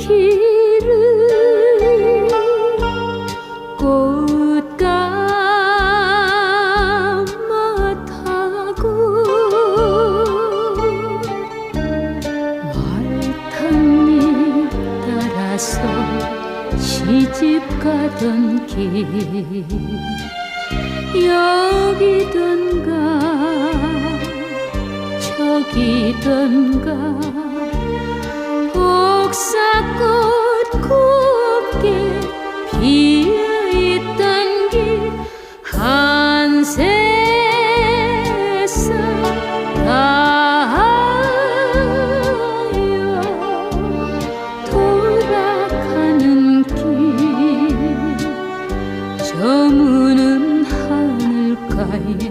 길을 꽃가마 타고 말탄이 따라서 시집 가던 길. 여기던가 저기던가 복사 저무는 하늘가에